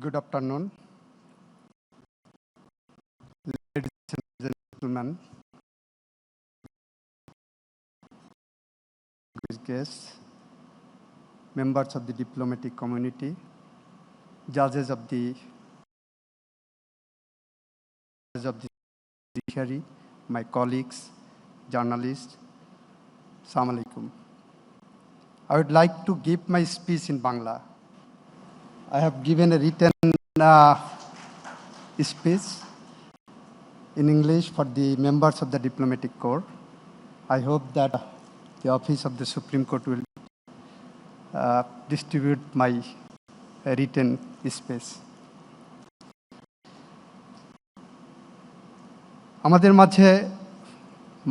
Good afternoon. Ladies and gentlemen, guests, members of the diplomatic community, judges of the judges of the judiciary, my colleagues, journalists, Assalamu alaikum. I would like to give my speech in Bangla. I have given a written uh, speech in English for the members of the diplomatic corps. I hope that the office of the Supreme Court will uh, distribute my uh, written speech. আমাদের মাঝে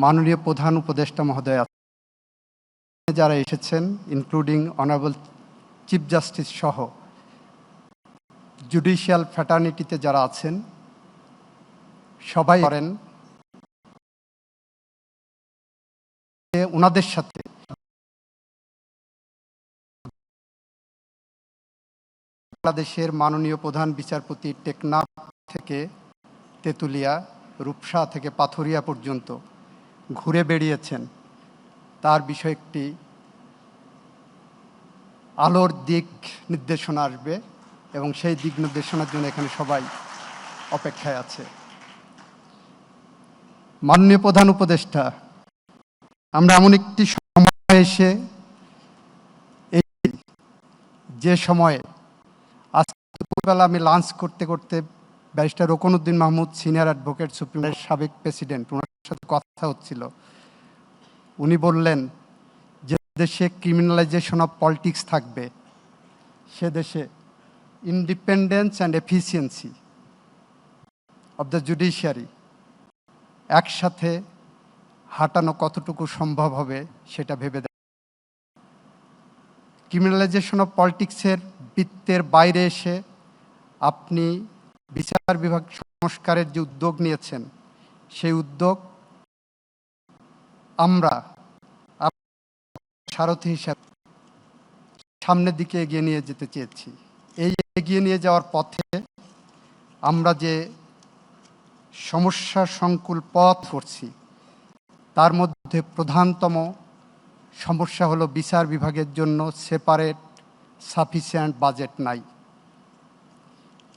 মাননীয় প্রধান উপদেষ্টা মহোদয়। যারা এসেছেন including honourable chief justice সহ judicial ফ্যাটার্নিটিতে যারা আছেন, সবাই করেন। ওনাদের সাথে। বাংলাদেশের মাননীয় প্রধান বিচারপতি টেকনাফ থেকে তেঁতুলিয়া, রূপসা থেকে পাথরিয়া পর্যন্ত ঘুরে বেড়িয়েছেন। তার বিষয়ে একটি আলোর দিক নির্দেশনা আসবে। এবং সেই দিক নির্দেশনার জন্য এখানে সবাই অপেক্ষায় আছে। মাননীয় প্রধান উপদেষ্টা, আমরা এমন একটি সময় এসে এই যে সময়ে আজকে দুপুরবেলা আমি লাঞ্চ করতে করতে barrister Roknuddin Mahmud, senior advocate, সুপ্রিমের সাবেক প্রেসিডেন্ট ওনার সাথে কথা হচ্ছিল। উনি বললেন যে দেশে ক্রিমিনালাইজেশন অফ পলিটিক্স থাকবে, সে দেশে independence and efficiency of the judiciary একসাথে হাঁটানো কতটুকু সম্ভব হবে সেটা ভেবে ক্রিমিনালাইজেশন অফ পলিটিক্সের বৃত্তের বাইরে এসে আপনি বিচার বিভাগ সংস্কারের যে উদ্যোগ নিয়েছেন, সেই উদ্যোগ আমরা সারথি হিসাবে সামনের দিকে এগিয়ে নিয়ে যেতে চেয়েছি। এই এগিয়ে নিয়ে যাওয়ার পথে আমরা যে সমস্যা সংকুল পথ করছি, তার মধ্যে প্রধানতম সমস্যা হলো বিচার বিভাগের জন্য সেপারেট সাফিসিয়েন্ট বাজেট নাই।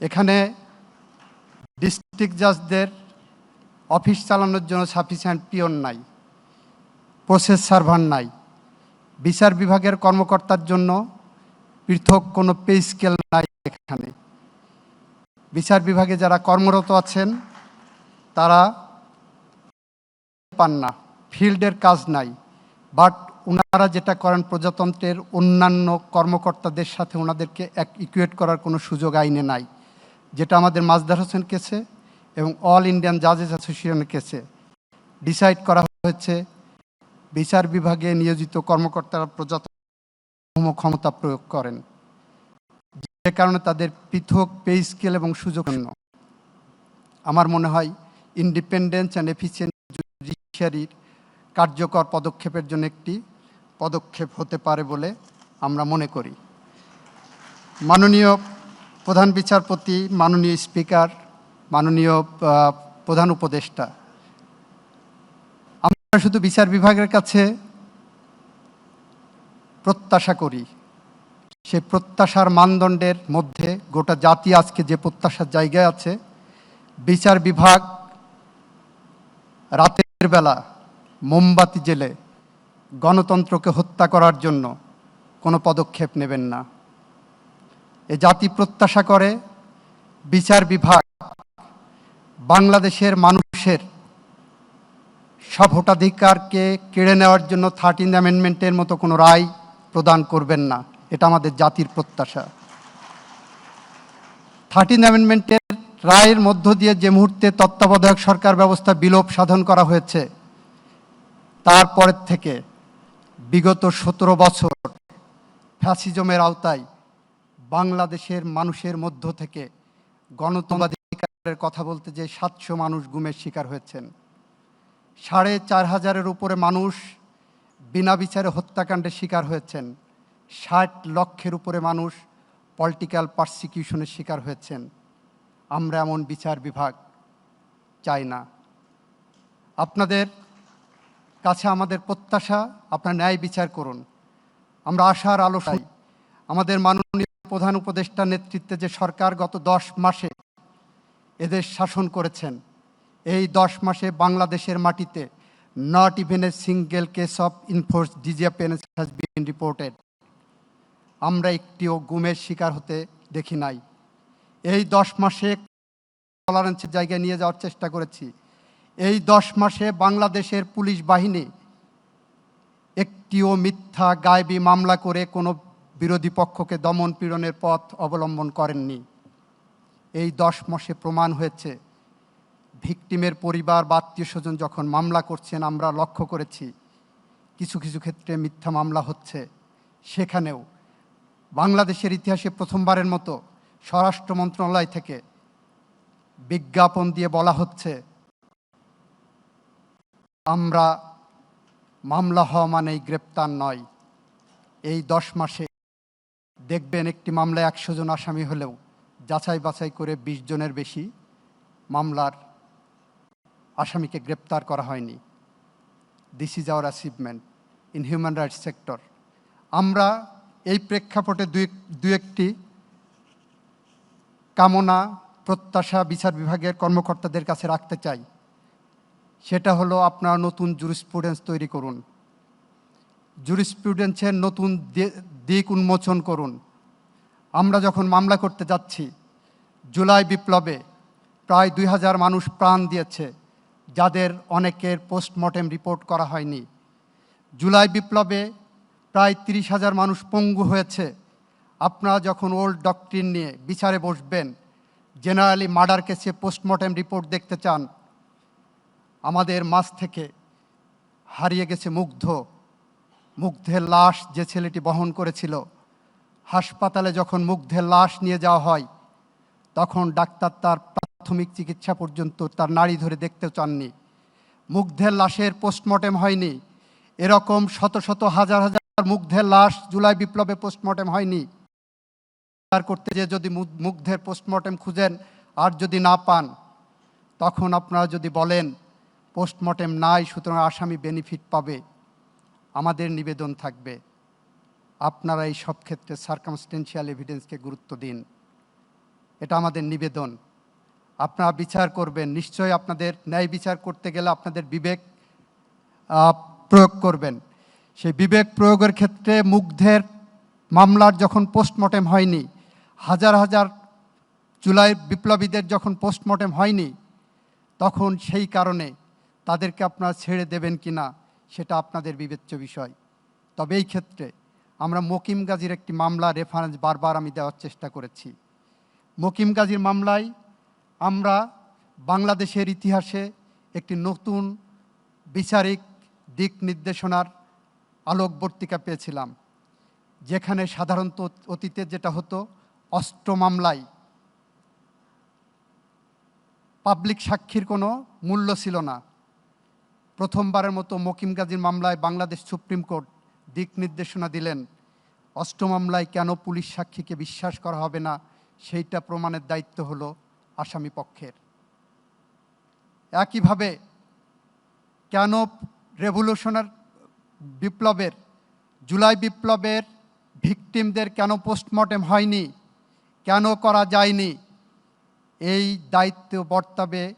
এখানে ডিস্ট্রিক্ট জাজদের অফিস চালানোর জন্য সাফিসিয়েন্ট পিয়ন নাই প্রসেস সার্ভার নাই। বিচার বিভাগের কর্মকর্তার জন্য পৃথক কোনো পে স্কেল নাই। এখানে। বিচার বিভাগে যারা কর্মরত আছেন, তারা পান না, ফিল্ডের কাজ নাই। বাট ওনারা যেটা করেন প্রজাতন্ত্রের অন্যান্য কর্মকর্তাদের সাথে ওনাদেরকে এক ইকুয়েট করার কোনো সুযোগ আইনে নাই। যেটা আমাদের মাজদার হোসেন কেসে এবং অল ইন্ডিয়ান জাজেস অ্যাসোসিয়েশনের কেসে ডিসাইড করা হয়েছে, বিচার বিভাগে নিয়োজিত কর্মকর্তারা প্রজাতন্ত্র ক্ষমতা প্রয়োগ করেন। যে কারণে তাদের পৃথক পে স্কেল এবং সুযোগ আমার মনে হয় ইন্ডিপেন্ডেন্স অ্যান্ড এফিসিয়েন্ট জুডিশিয়ারির কার্যকর পদক্ষেপের জন্য একটি পদক্ষেপ হতে পারে বলে আমরা মনে করি। মাননীয় প্রধান বিচারপতি, মাননীয় স্পিকার, মাননীয় প্রধান উপদেষ্টা, আমরা শুধু বিচার বিভাগের কাছে প্রত্যাশা করি। সে প্রত্যাশার মানদণ্ডের মধ্যে গোটা জাতি আজকে যে প্রত্যাশার জায়গায় আছে, বিচার বিভাগ রাতের বেলা মোমবাতি জেলে গণতন্ত্রকে হত্যা করার জন্য কোনো পদক্ষেপ নেবেন না। এ জাতি প্রত্যাশা করে, বিচার বিভাগ বাংলাদেশের মানুষের সব ভোটাধিকারকে কেড়ে নেওয়ার জন্য থার্টিন অ্যামেন্ডমেন্টের মতো কোনো রায় প্রদান করবেন না। এটা আমাদের জাতির প্রত্যাশা। থার্টিন অ্যামেন্ডমেন্টের রায়ের মধ্য দিয়ে যে মুহূর্তে তত্ত্বাবধায়ক সরকার ব্যবস্থা বিলোপ সাধন করা হয়েছে তারপরের থেকে বিগত সতেরো বছর ফ্যাসিজমের আওতায় বাংলাদেশের মানুষের মধ্য থেকে গণতন্ত্রাধিকারের কথা বলতে যে সাতশো মানুষ গুমের শিকার হয়েছেন। সাড়ে চার হাজারের উপরে মানুষ বিনা বিচারে হত্যাকাণ্ডের শিকার হয়েছেন। ষাট লক্ষের উপরে মানুষ পলিটিক্যাল পারসিকিউশনের শিকার হয়েছেন। আমরা এমন বিচার বিভাগ চাই না। আপনাদের কাছে আমাদের প্রত্যাশা, আপনার ন্যায় বিচার করুন। আমরা আশার আলো চাই আমাদের মাননীয় প্রধান উপদেষ্টার নেতৃত্বে যে সরকার গত দশ মাসে এদের শাসন করেছেন, এই দশ মাসে বাংলাদেশের মাটিতে not even a single case of enforce disappearance has been reported আমরা একটিও গুমের শিকার হতে দেখি নাই। এই দশ মাসে টলারেন্সের জায়গায় নিয়ে যাওয়ার চেষ্টা করেছি। এই দশ মাসে বাংলাদেশের পুলিশ বাহিনী একটিও মিথ্যা, গায়েবী মামলা করে কোনো বিরোধী পক্ষকে দমন পীড়নের পথ অবলম্বন করেননি। এই দশ মাসে প্রমাণ হয়েছে, ভিকটিমের পরিবার বা আত্মীয় স্বজন যখন মামলা করছেন, আমরা লক্ষ্য করেছি, কিছু কিছু ক্ষেত্রে মিথ্যা মামলা হচ্ছে। সেখানেও বাংলাদেশের ইতিহাসে প্রথমবারের মতো স্বরাষ্ট্র মন্ত্রণালয় থেকে বিজ্ঞাপন দিয়ে বলা হচ্ছে, আমরা মামলা হওয়া মানেই গ্রেপ্তার নয়। এই দশ মাসে দেখবেন একটি মামলায় একশো জন আসামি হলেও যাচাই বাছাই করে বিশ জনের বেশি মামলার আসামিকে গ্রেপ্তার করা হয়নি। This is our achievement in human rights sector আমরা এই প্রেক্ষাপটে দুই দু একটি কামনা, প্রত্যাশা বিচার বিভাগের কর্মকর্তাদের কাছে রাখতে চাই। সেটা হলো আপনারা নতুন জুরিসপ্রুডেন্স তৈরি করুন। জুরিসপ্রুডেন্সের নতুন দিক উন্মোচন করুন। আমরা যখন মামলা করতে যাচ্ছি, জুলাই বিপ্লবে প্রায় দুই হাজার মানুষ প্রাণ দিয়েছে, যাদের অনেকের পোস্টমর্টেম রিপোর্ট করা হয়নি। জুলাই বিপ্লবে প্রায় তিরিশ হাজার মানুষ পঙ্গু হয়েছে। আপনারা যখন ওল্ড ডক্টরিন নিয়ে বিচারে বসবেন, জেনারেলি মার্ডার কেসে পোস্টমর্টেম রিপোর্ট দেখতে চান, আমাদের মাছ থেকে হারিয়ে গেছে মুগ্ধ। মুগ্ধের লাশ যে ছেলেটি বহন করেছিল, হাসপাতালে যখন মুগ্ধের লাশ নিয়ে যাওয়া হয়, তখন ডাক্তার তার প্রাথমিক চিকিৎসা পর্যন্ত তার নাড়ি ধরে দেখতেও চাননি। মুগ্ধের লাশের পোস্টমর্টেম হয়নি। এরকম শত শত, হাজার হাজার মুগ্ধের লাশ জুলাই বিপ্লবে পোস্টমর্টেম হয়নি। করতে যে যদি মুগ্ধের পোস্টমর্টেম খুঁজেন আর যদি না পান, তখন আপনারা যদি বলেন পোস্টমর্টেম নাই, সুতরাং আসামি বেনিফিট পাবে। আমাদের নিবেদন থাকবে। আপনারা এই সব ক্ষেত্রে সার্কামস্টেন্সিয়াল এভিডেন্সকে গুরুত্ব দিন। এটা আমাদের নিবেদন। আপনারা বিচার করবেন, নিশ্চয়ই আপনাদের ন্যায় বিচার করতে গেলে আপনাদের বিবেক প্রয়োগ করবেন। সেই বিবেক প্রয়োগের ক্ষেত্রে মুগ্ধের মামলার যখন পোস্টমর্টেম হয়নি, হাজার হাজার জুলাই বিপ্লবীদের যখন পোস্টমর্টেম হয়নি, তখন সেই কারণে তাদেরকে আপনারা ছেড়ে দেবেন কি না সেটা আপনাদের বিবেচ্য বিষয়। তবে এই ক্ষেত্রে আমরা মকিম গাজীর একটি মামলা রেফারেন্স বারবার আমি দেওয়ার চেষ্টা করেছি। মকিম গাজীর মামলায় আমরা বাংলাদেশের ইতিহাসে একটি নতুন বিচারিক দিক নির্দেশনার আলোকবর্তিকা পেয়েছিলাম, যেখানে সাধারণত অতীতে যেটা হতো, অস্ত্র মামলায় পাবলিক সাক্ষীর কোনো মূল্য ছিল না। প্রথমবারের মতো মকিম গাজীর মামলায় বাংলাদেশ সুপ্রিম কোর্ট দিক নির্দেশনা দিলেন, অস্ত্র মামলায় কেন পুলিশ সাক্ষীকে বিশ্বাস করা হবে না, সেইটা প্রমাণের দায়িত্ব হলো আসামি পক্ষের। একইভাবে কেন রেভলিউশনার বিপ্লবের, জুলাই বিপ্লবের ভিকটিমদের কেন পোস্টমর্টেম হয়নি? কেন করা যায়নি? এই দায়িত্ব বর্তাবে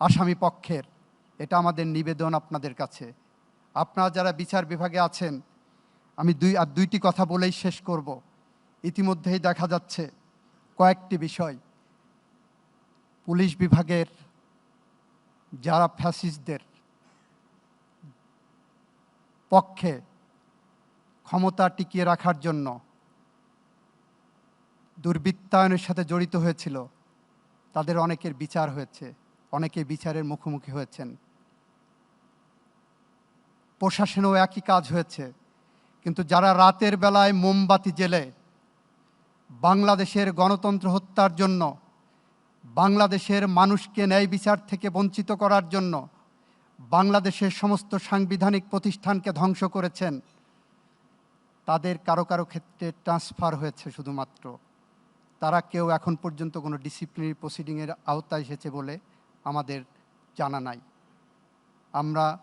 আসামি পক্ষের। এটা আমাদের নিবেদন আপনাদের কাছে। আপনারা যারা বিচার বিভাগে আছেন, আমি দুই, আর দুইটি কথা বলেই শেষ করব। ইতিমধ্যেই দেখা যাচ্ছে কয়েকটি বিষয়। পুলিশ বিভাগের যারা ফ্যাসিস্টদের পক্ষে ক্ষমতা টিকিয়ে রাখার জন্য দুর্বৃত্তায়নের সাথে জড়িত হয়েছিল। তাদের অনেকের বিচার হয়েছে, অনেকে বিচারের মুখোমুখি হয়েছেন। প্রশাসনেও একই কাজ হয়েছে, কিন্তু যারা রাতের বেলায় মোমবাতি জেলে বাংলাদেশের গণতন্ত্র হত্যার জন্য, বাংলাদেশের মানুষকে ন্যায় বিচার থেকে বঞ্চিত করার জন্য বাংলাদেশের সমস্ত সাংবিধানিক প্রতিষ্ঠানকে ধ্বংস করেছেন। তাদের কারও কারও ক্ষেত্রে ট্রান্সফার হয়েছে শুধুমাত্র। তারা কেউ এখন পর্যন্ত কোনো ডিসিপ্লিনারি প্রসিডিংয়ের আওতায় এসেছে বলে আমাদের জানা নাই। আমরা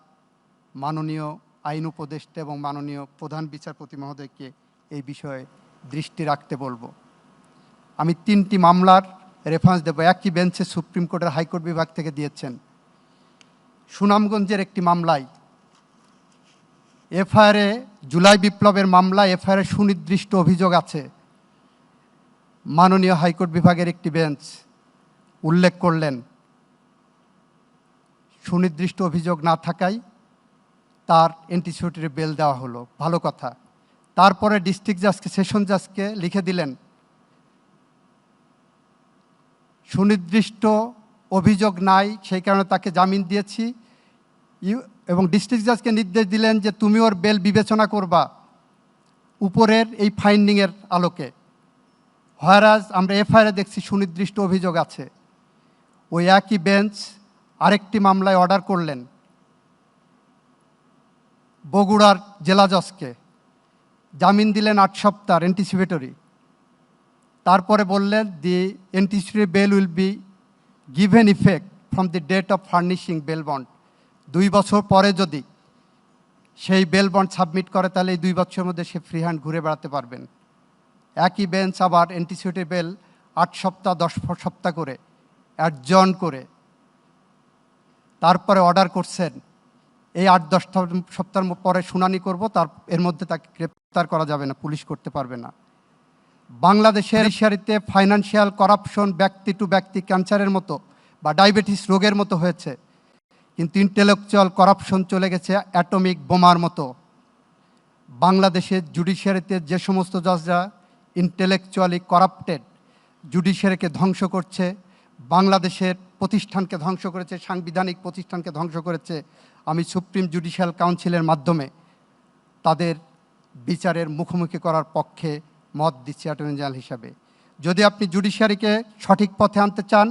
মাননীয় আইন উপদেষ্টা এবং মাননীয় প্রধান বিচারপতি মহোদয়কে এই বিষয়ে দৃষ্টি রাখতে বলব। আমি তিনটি মামলার রেফারেন্স দেবো। একই বেঞ্চে সুপ্রিম কোর্টের হাইকোর্ট বিভাগ থেকে দিয়েছেন। সুনামগঞ্জের একটি মামলায়। এফআইআরে জুলাই বিপ্লবের মামলা এফআইআরে সুনির্দিষ্ট অভিযোগ আছে। মাননীয় হাইকোর্ট বিভাগের একটি বেঞ্চ উল্লেখ করলেন, সুনির্দিষ্ট অভিযোগ না থাকায় তার অ্যান্টিসিপেটরি বেল দেওয়া হলো। ভালো কথা। তারপরে ডিস্ট্রিক্ট জাজকে, সেশন জাজকে লিখে দিলেন, সুনির্দিষ্ট অভিযোগ নাই, সেই কারণে তাকে জামিন দিয়েছি। এবং ডিস্ট্রিক্ট জাজকে নির্দেশ দিলেন যে তুমি ওর বেল বিবেচনা করবা উপরের এই ফাইন্ডিংয়ের আলোকে। হয়রাজ, আমরা এফআইআরে দেখছি সুনির্দিষ্ট অভিযোগ আছে। ওই একই বেঞ্চ আরেকটি মামলায় অর্ডার করলেন বগুড়ার জেলা জজকে। জামিন দিলেন আট সপ্তাহ অ্যান্টিসিপেটরি তারপরে বললেন the anticipatory bail will be given effect from the date of furnishing bail bond. দুই বছর পরে যদি সেই বেল বন্ড সাবমিট করে, তাহলে এই দুই বছরের মধ্যে সে ফ্রি হ্যান্ড ঘুরে বেড়াতে পারবেন। একই বেঞ্চ আবার অ্যান্টিসিপেটরি বেল আট সপ্তাহ, দশ সপ্তাহ করে অ্যাডজন করে তারপরে অর্ডার করছেন। এই আট, দশ সপ্তাহ পরে শুনানি করব, তার এর মধ্যে তাকে গ্রেপ্তার করা যাবে না, পুলিশ করতে পারবে না। বাংলাদেশের ইশারিতে ফাইনান্সিয়াল করাপশন ব্যক্তি টু ব্যক্তি ক্যান্সারের মতো বা ডায়াবেটিস রোগের মতো হয়েছে। কিন্তু ইন্টেলেকচুয়াল করাপশন চলে গেছে অ্যাটমিক বোমার মতো। বাংলাদেশের জুডিশিয়ারিতে যে সমস্ত জজরা ইন্টেলেকচুয়ালি করাপ্টেড জুডিশিয়ারিকে ধ্বংস করছে, বাংলাদেশের প্রতিষ্ঠানকে ধ্বংস করেছে, সাংবিধানিক প্রতিষ্ঠানকে ধ্বংস করেছে, আমি সুপ্রিম জুডিশিয়াল কাউন্সিলের মাধ্যমে তাদের বিচারের মুখোমুখি করার পক্ষে মত দিচ্ছি অ্যাটর্নি জেনারেল হিসাবে। যদি আপনি জুডিশিয়ারিকে সঠিক পথে আনতে চান,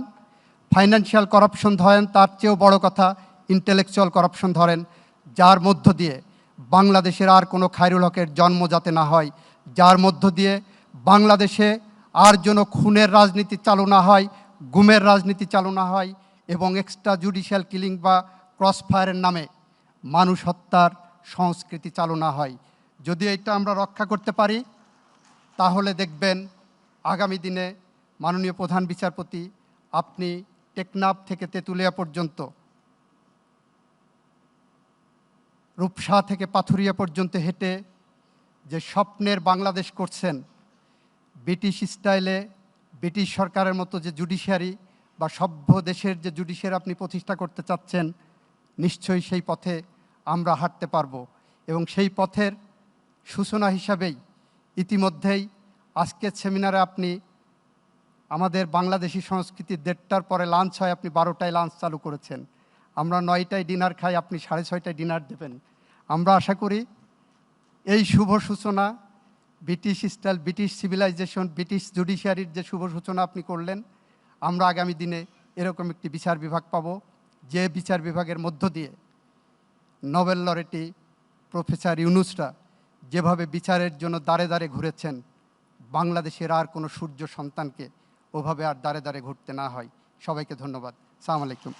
ফাইন্যান্সিয়াল করাপশন ধরেন, তার চেয়েও বড় কথা, ইন্টেলেকচুয়াল করাপশন ধরেন, যার মধ্য দিয়ে বাংলাদেশের আর কোনো খায়রুল হকের জন্ম যাতে না হয়, যার মধ্য দিয়ে বাংলাদেশে আর যেন খুনের রাজনীতি চালু না হয়, গুমের রাজনীতি চালু না হয়, এবং এক্সট্রা জুডিশিয়াল কিলিং বা ক্রস ফায়ারের নামে মানুষ হত্যার সংস্কৃতি চালু না হয়। যদি এটা আমরা রক্ষা করতে পারি তাহলে দেখবেন আগামী দিনে মাননীয় প্রধান বিচারপতি আপনি টেকনাফ থেকে তেঁতুলিয়া পর্যন্ত, রূপসা থেকে পাথুরিয়া পর্যন্ত হেঁটে যে স্বপ্নের বাংলাদেশ করছেন, ব্রিটিশ স্টাইলে, ব্রিটিশ সরকারের মতো যে জুডিশিয়ারি বা সভ্য দেশের যে জুডিশিয়ারি আপনি প্রতিষ্ঠা করতে চাচ্ছেন, নিশ্চয়ই সেই পথে আমরা হাঁটতে পারব এবং সেই পথের সূচনা হিসাবেই ইতিমধ্যেই আজকের সেমিনারে আপনি আমাদের বাংলাদেশি সংস্কৃতির দেড়টার পরে লাঞ্চ হয়, আপনি বারোটায় লাঞ্চ চালু করেছেন। আমরা নয়টায় ডিনার খাই, আপনি সাড়ে ছয়টায় ডিনার দেবেন। আমরা আশা করি এই শুভ সূচনা, British style, British civilization British জুডিশিয়ারির যে শুভ সূচনা আপনি করলেন, আমরা আগামী দিনে এরকম একটি বিচার বিভাগ পাব, যে বিচার বিভাগের মধ্য দিয়ে নোবেল লরেটি প্রফেসর ইউনুসরা যেভাবে বিচারের জন্য দাঁড়ে দাঁড়ে ঘুরেছেন, বাংলাদেশের আর কোনো সূর্য সন্তানকে ওভাবে আর দাঁড়ে দাঁড়ে ঘুরতে না হয়। সবাইকে ধন্যবাদ। সালাম আলাইকুম।